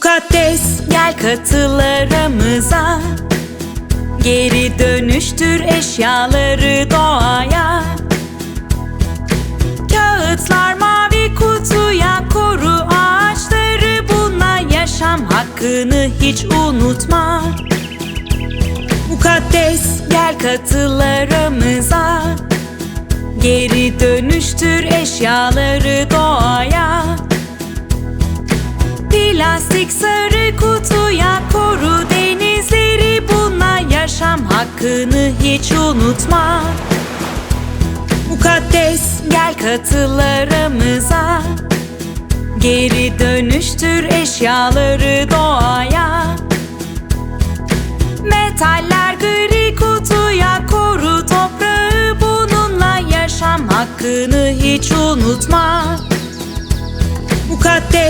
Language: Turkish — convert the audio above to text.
Mukaddes gel katıl aramıza Geri dönüştür eşyaları doğaya. Kağıtlar mavi kutuya koru ağaçları. Bununla yaşam hakkını hiç unutma. Mukaddes gel katıl aramıza Geri dönüştür eşyaları doğaya Plastik sarı kutuya koru denizleri Bununla yaşam hakkını hiç unutma. Mukaddes gel katıl aramıza Geri dönüştür eşyaları doğaya. Metaller gri kutuya koru toprağı Bununla yaşam hakkını hiç unutma. Mukaddes